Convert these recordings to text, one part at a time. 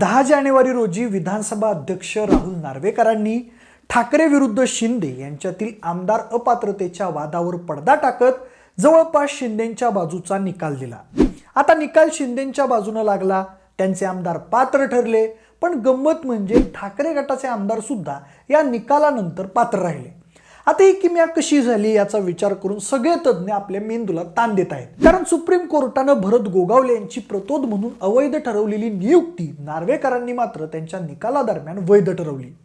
दहा जानेवारी रोजी विधानसभा अध्यक्ष राहुल नार्वेकरांनी ठाकरे विरुद्ध शिंदे यांच्यातील आमदार अपात्रतेच्या वादावर पडदा टाकत जवळपास शिंदेच्या बाजूचा निकाल दिला. आता निकाल शिंदेच्या बाजूने लागला. त्यांचे आमदार पात्र ठरले पण गंमत म्हणजे ठाकरे गटाचे आमदार सुद्धा या निकालानंतर पात्र राहिले. आता ही किमया कशी झाली याचा विचार करून सगळे तज्ज्ञ आपल्या मेंदूला ताण देत आहेत. कारण सुप्रीम कोर्टानं भरत गोगावले यांची प्रतोद म्हणून अवैध ठरवलेली नियुक्ती नार्वेकरांनी मात्र त्यांच्या निकालादरम्यान वैध ठरवली.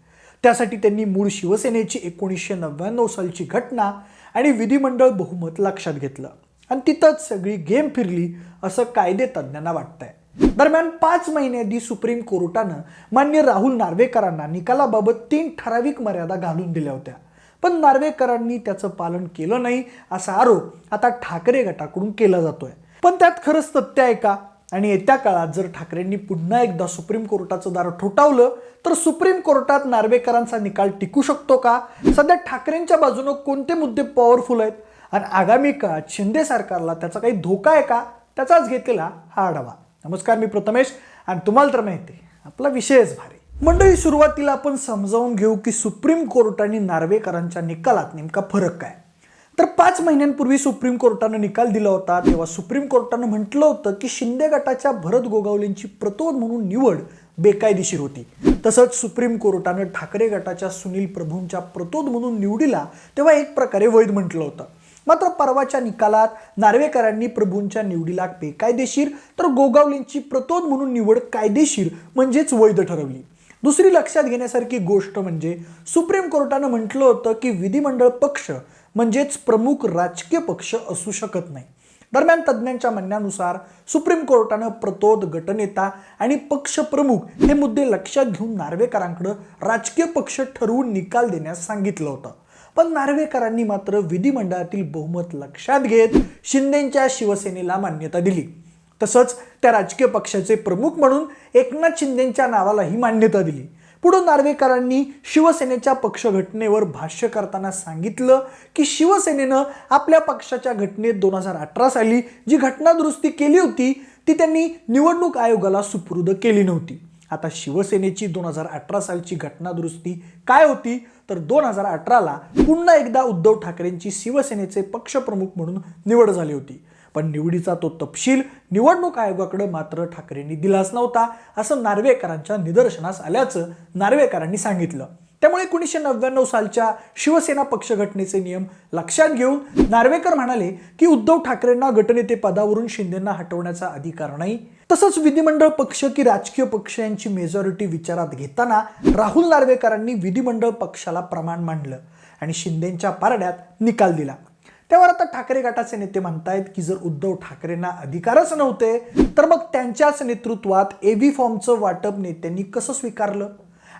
त्यासाठी त्यांनी मूळ शिवसेनेची एकोणीसशे नव्याण्णव सालची घटना आणि विधिमंडळ बहुमत लक्षात घेतलं. आणि तिथंच सगळी गेम फिरली असं कायदे तज्ज्ञांना वाटतंय. दरम्यान पाच महिन्याआधी सुप्रीम कोर्टानं मान्य राहुल नार्वेकरांना निकालाबाबत तीन ठराविक मर्यादा घालून दिल्या होत्या. पण नार्वेकरांनी त्याचं पालन केलं नाही असा आरोप आता ठाकरे गटाकडून केला जातोय. पण त्यात खरंच तथ्य आहे का? आणि येत्या काळात जर ठाकरेंनी पुन्हा एकदा सुप्रीम कोर्टाचं दार ठोठावलं तर सुप्रीम कोर्टात नार्वेकरांचा निकाल टिकू शकतो का? सध्या ठाकरेंच्या बाजूनं कोणते मुद्दे पॉवरफुल आहेत? आणि आगामी काळात शिंदे सरकारला त्याचा काही धोका आहे का? त्याचाच घेतलेला हा आढावा. नमस्कार मी प्रथमेश आणि तुम्हाला तर माहिती आपला विषयच भारी. मंडळी सुरुवातीला आपण समजावून घेऊ की सुप्रीम कोर्टाने नार्वेकरांच्या निकालात नेमका फरक काय? तर पाच महिन्यांपूर्वी सुप्रीम कोर्टानं निकाल दिला होता. तेव्हा सुप्रीम कोर्टानं म्हटलं होतं की शिंदे गटाच्या भरत गोगावलेंची प्रतोद म्हणून निवड बेकायदेशीर होती. तसंच सुप्रीम कोर्टानं ठाकरे गटाच्या सुनील प्रभूंच्या प्रतोद म्हणून निवडीला तेव्हा एक प्रकारे वैध म्हटलं होतं. मात्र परवाच्या निकालात नार्वेकरांनी प्रभूंच्या निवडीला बेकायदेशीर तर गोगावलेंची प्रतोद म्हणून निवड कायदेशीर म्हणजेच वैध ठरवली. दुसरी लक्षात घेण्यासारखी गोष्ट म्हणजे सुप्रीम कोर्टानं म्हटलं होतं की विधिमंडळ पक्ष म्हणजेच प्रमुख राजकीय पक्ष असू शकत नाही. दरम्यान तज्ज्ञांच्या म्हणण्यानुसार सुप्रीम कोर्टानं प्रतोद गटनेता आणि पक्ष प्रमुख हे मुद्दे लक्षात घेऊन नार्वेकरांकडं राजकीय पक्ष ठरवून निकाल देण्यास सांगितलं होतं. पण नार्वेकरांनी मात्र विधिमंडळातील बहुमत लक्षात घेत शिंदेच्या शिवसेनेला मान्यता दिली. तसंच त्या राजकीय पक्षाचे प्रमुख म्हणून एकनाथ शिंदेच्या नावालाही मान्यता दिली. पुढे नार्वेकरांनी शिवसेनेच्या पक्ष घटनेवर भाष्य करताना सांगितलं की शिवसेनेनं आपल्या पक्षाच्या घटनेत दोन हजार अठरा साली जी घटना दुरुस्ती केली होती ती त्यांनी निवडणूक आयोगाला सुपूर्द केली नव्हती. आता शिवसेनेची दोन हजार अठरा सालची घटना दुरुस्ती काय होती? तर दोन हजार अठराला पुन्हा एकदा उद्धव ठाकरेंची शिवसेनेचे पक्षप्रमुख म्हणून निवड झाली होती. पण निवडीचा तो तपशील निवडणूक आयोगाकडे मात्र ठाकरेंनी दिलाच नव्हता असं नार्वेकरांच्या निदर्शनास आल्याचं नार्वेकरांनी सांगितलं. त्यामुळे एकोणीसशे नव्याण्णव सालच्या शिवसेना पक्षघटनेचे नियम लक्षात घेऊन नार्वेकर म्हणाले की उद्धव ठाकरेंना गटनेते पदावरून शिंदेंना हटवण्याचा अधिकार नाही. तसंच विधिमंडळ पक्ष की राजकीय पक्ष यांची मेजॉरिटी विचारात घेताना राहुल नार्वेकरांनी विधिमंडळ पक्षाला प्रमाण मांडलं आणि शिंदेच्या पारड्यात निकाल दिला. त्यावर आता ठाकरे गटाचे नेते म्हणतायत की जर उद्धव ठाकरेंना अधिकारच नव्हते तर मग त्यांच्याच नेतृत्वात एव्ही फॉर्मचं वाटप नेत्यांनी कसं स्वीकारलं?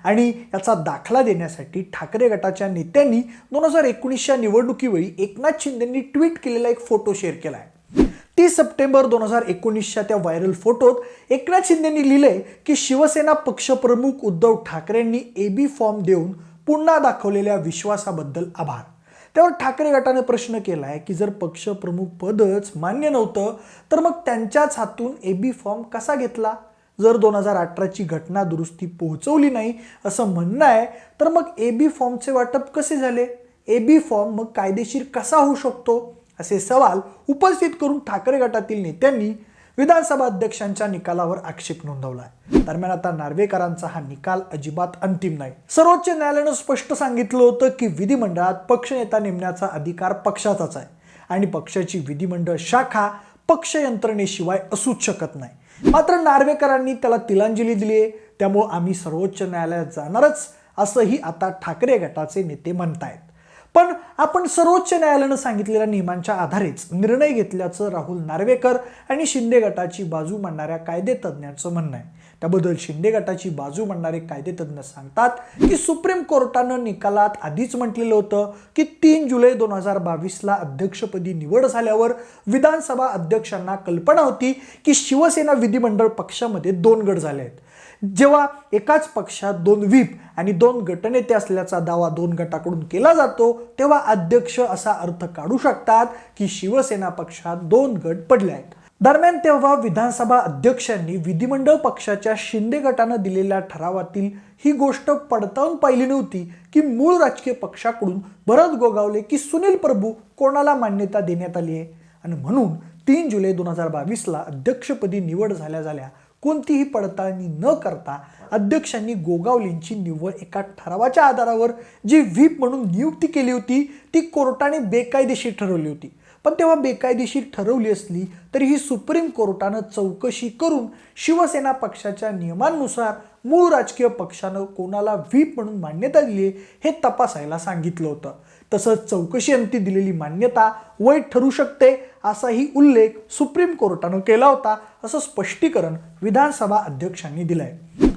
आणि याचा दाखला देण्यासाठी ठाकरे गटाच्या नेत्यांनी दोन हजार एकोणीसच्या निवडणुकीवेळी एकनाथ शिंदेंनी ट्विट केलेला एक फोटो शेअर केला आहे तीस सप्टेंबर दोन हजार एकोणीसच्या त्या व्हायरल फोटोत एकनाथ शिंदेंनी लिहिलंय की शिवसेना पक्षप्रमुख उद्धव ठाकरेंनी एबी फॉर्म देऊन पुन्हा दाखवलेल्या विश्वासाबद्दल आभार. त्यावर ठाकरे गटाने प्रश्न केला आहे की जर पक्षप्रमुख पदच मान्य नव्हतं तर मग त्यांच्याच हातून ए बी फॉर्म कसा घेतला? जर दोन हजार अठराची घटना दुरुस्ती पोहोचवली नाही असं म्हणणं आहे तर मग ए बी फॉर्मचे वाटप कसे झाले? ए बी फॉर्म मग कायदेशीर कसा होऊ शकतो? असे सवाल उपस्थित करून ठाकरे गटातील नेत्यांनी विधानसभा अध्यक्षांच्या निकालावर आक्षेप नोंदवलाय. दरम्यान आता नार्वेकरांचा हा निकाल अजिबात अंतिम नाही. सर्वोच्च न्यायालयानं स्पष्ट सांगितलं होतं की विधिमंडळात पक्षनेता नेमण्याचा अधिकार पक्षाचाच आहे आणि पक्षाची विधिमंडळ शाखा पक्ष यंत्रणेशिवाय असूच शकत नाही. मात्र नार्वेकरांनी त्याला तिलांजली दिली आहे. त्यामुळं आम्ही सर्वोच्च न्यायालयात जाणारच असंही आता ठाकरे गटाचे नेते म्हणतायत. पण आपण सर्वोच्च न्यायालयानं सांगितलेल्या नियमांच्या आधारेच निर्णय घेतल्याचं राहुल नार्वेकर आणि शिंदे गटाची बाजू मांडणाऱ्या कायदेतज्ञांचं म्हणणं आहे. त्याबद्दल शिंदे गटाची बाजू मांडणारे कायदेतज्ञ सांगतात की सुप्रीम कोर्टानं निकालात आधीच म्हटलेलं होतं की तीन जुलै दोन हजार बावीसला अध्यक्षपदी निवड झाल्यावर विधानसभा अध्यक्षांना कल्पना होती की शिवसेना विधिमंडळ पक्षामध्ये दोन गट झाले आहेत. जेव्हा एकाच पक्षात दोन व्हीप आणि दोन गटनेते असल्याचा दावा दोन गटाकडून केला जातो तेव्हा अध्यक्ष असा अर्थ काढू शकतात की शिवसेना पक्षात दोन गट पडले आहेत. दरम्यान तेव्हा विधानसभा अध्यक्षांनी विधिमंडळ पक्षाच्या शिंदे गटानं दिलेल्या ठरावातील ही गोष्ट पडताळून पाहिली नव्हती की मूळ राजकीय पक्षाकडून भरत गोगावले की सुनील प्रभू कोणाला मान्यता देण्यात आली आहे? आणि म्हणून तीन जुलै दोन हजार बावीसला अध्यक्षपदी निवड झाल्या झाल्या कोणतीही पडताळणी न करता अध्यक्षांनी गोगावलेंची निवड एका ठरावाच्या आधारावर जी व्हीप म्हणून नियुक्ती केली होती ती कोर्टाने बेकायदेशीर ठरवली होती. पण तेव्हा बेकायदेशीर ठरवली असली तरी ही सुप्रीम कोर्टानं चौकशी करून शिवसेना पक्षाच्या नियमांनुसार मूळ राजकीय पक्षानं कोणाला व्हीप म्हणून मान्यता दिली हे तपासायला सांगितलं होतं. तसंच चौकशी अंती दिलेली मान्यता वैध ठरू शकते असाही उल्लेख सुप्रीम कोर्टानं केला होता असं स्पष्टीकरण विधानसभा अध्यक्षांनी दिलंय.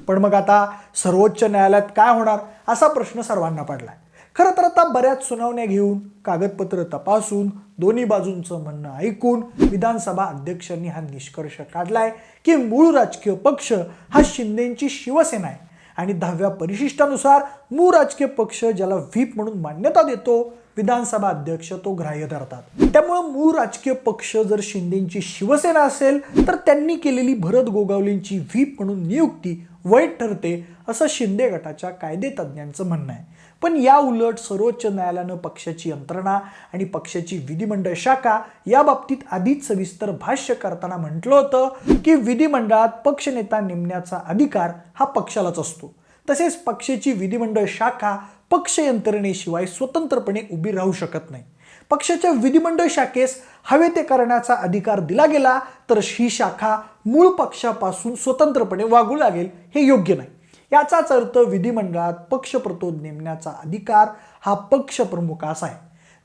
पण मग आता सर्वोच्च न्यायालयात काय होणार असा प्रश्न सर्वांना पडलाय. खरं तर आता बऱ्याच सुनावण्या घेऊन कागदपत्र तपासून दोन्ही बाजूंचं म्हणणं ऐकून विधानसभा अध्यक्षांनी हा निष्कर्ष काढलाय की मूळ राजकीय पक्ष हा शिंदेची शिवसेना आहे. आणि दहाव्या परिशिष्टानुसार मूळ राजकीय पक्ष ज्याला व्हीप म्हणून मान्यता देतो विधानसभा अध्यक्ष तो ग्राह्य धरतात. त्यामुळं मूळ राजकीय पक्ष जर शिंदेची शिवसेना असेल तर त्यांनी केलेली भरत गोगावलेंची व्हीप म्हणून नियुक्ती वाईट ठरते असं शिंदे गटाच्या कायदे तज्ज्ञांचं म्हणणं आहे. पण या उलट सर्वोच्च न्यायालयानं पक्षाची यंत्रणा आणि पक्षाची विधिमंडळ शाखा या बाबतीत आधीच सविस्तर भाष्य करताना म्हटलं होतं की विधिमंडळात पक्षनेता नेमण्याचा अधिकार हा पक्षालाच असतो. तसेच पक्षाची विधिमंडळ शाखा पक्ष यंत्रणेशिवाय स्वतंत्रपणे उभी राहू शकत नाही. पक्षाच्या विधिमंडळ शाखेस हवे ते करण्याचा अधिकार दिला गेला तर ही शाखा मूळ पक्षापासून स्वतंत्रपणे वागू लागेल हे योग्य नाही. याचाच अर्थ विधिमंडळात पक्षप्रतोद नेमण्याचा अधिकार हा पक्षप्रमुखास आहे.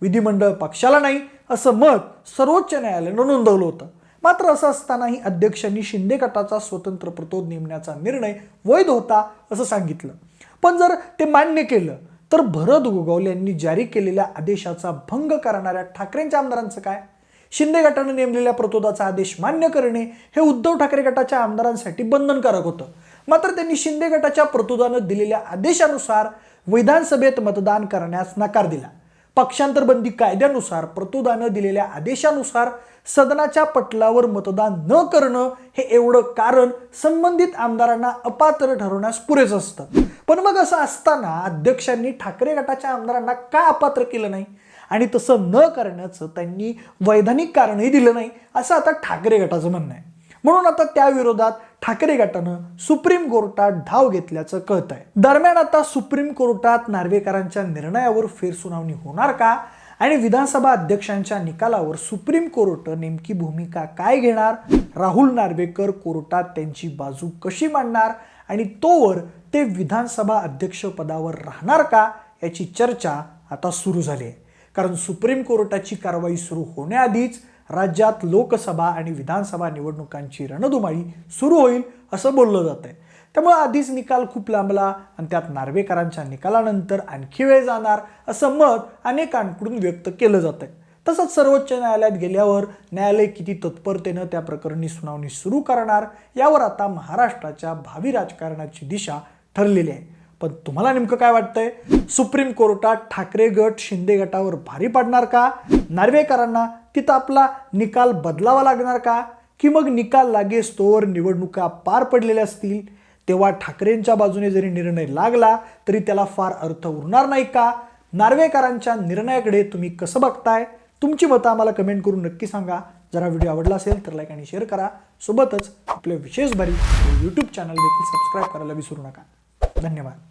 विधिमंडळ पक्षाला नाही असं मत सर्वोच्च न्यायालयानं नोंदवलं होतं. मात्र असं असतानाही अध्यक्षांनी शिंदे गटाचा स्वतंत्र प्रतोद नेमण्याचा निर्णय वैध होता असं सांगितलं. पण जर ते मान्य केलं तर भरत गोगावले यांनी जारी केलेल्या आदेशाचा भंग करणाऱ्या ठाकरेंच्या आमदारांचं काय? शिंदे गटानं नेमलेल्या प्रतोदाचा आदेश मान्य करणे हे उद्धव ठाकरे गटाच्या आमदारांसाठी बंधनकारक होतं. मात्र त्यांनी शिंदे गटाच्या प्रतोदानं दिलेल्या आदेशानुसार विधानसभेत मतदान करण्यास नकार दिला. पक्षांतर बंदी कायद्यानुसार प्रतोदानं दिलेल्या आदेशानुसार सदनाच्या पटलावर मतदान न करणं हे एवढं कारण संबंधित आमदारांना अपात्र ठरवण्यास पुरेच असतं. पण मग असं असताना अध्यक्षांनी ठाकरे गटाच्या आमदारांना का अपात्र केलं नाही? आणि तसं न करण्याचं त्यांनी वैधानिक कारणही दिलं नाही असं आता ठाकरे गटाचं म्हणणं आहे. म्हणून आता त्याविरोधात ठाकरे गटानं सुप्रीम कोर्टात धाव घेतल्याचं कळत आहे दरम्यान आता सुप्रीम कोर्टात नार्वेकरांच्या निर्णयावर फेरसुनावणी होणार का? आणि विधानसभा अध्यक्षांच्या निकालावर सुप्रीम कोर्ट नेमकी भूमिका काय घेणार? राहुल नार्वेकर कोर्टात त्यांची बाजू कशी मांडणार? आणि तोवर ते विधानसभा अध्यक्षपदावर राहणार का? याची चर्चा आता सुरू झाली आहे. कारण सुप्रीम कोर्टाची कारवाई सुरू होण्याआधीच राज्यात लोकसभा आणि विधानसभा निवडणुकांची रणधुमाळी सुरू होईल असं बोललं जात आहे त्यामुळे आधीच निकाल खूप लांबला आणि त्यात नार्वेकरांच्या निकालानंतर आणखी वेळ जाणार असं मत अनेकांकडून व्यक्त केलं जात आहे तसंच सर्वोच्च न्यायालयात गेल्यावर न्यायालय किती तत्परतेनं त्या प्रकरणी सुनावणी सुरू करणार यावर आता महाराष्ट्राच्या भावी राजकारणाची दिशा ठरलेली आहे. पण तुम्हाला नेमकं काय वाटतंय? सुप्रीम कोर्टात ठाकरे गट शिंदे गटावर भारी पडणार का? नार्वेकरांना तिथं आपला निकाल बदलावा लागणार का? की मग निकाल लागेस तोवर निवडणुका पार पडलेल्या असतील? तेव्हा ठाकरेंच्या बाजूने जरी निर्णय लागला तरी त्याला फार अर्थ उरणार नाही का? नार्वेकरांच्या निर्णयाकडे तुम्ही कसं बघताय? तुमची मतं आम्हाला कमेंट करून नक्की सांगा. जरा व्हिडिओ आवडला असेल तर लाईक आणि शेअर करा. सोबतच आपले विशेष भारी यूट्यूब चॅनल देखील सबस्क्राईब करायला विसरू नका. धन्यवाद.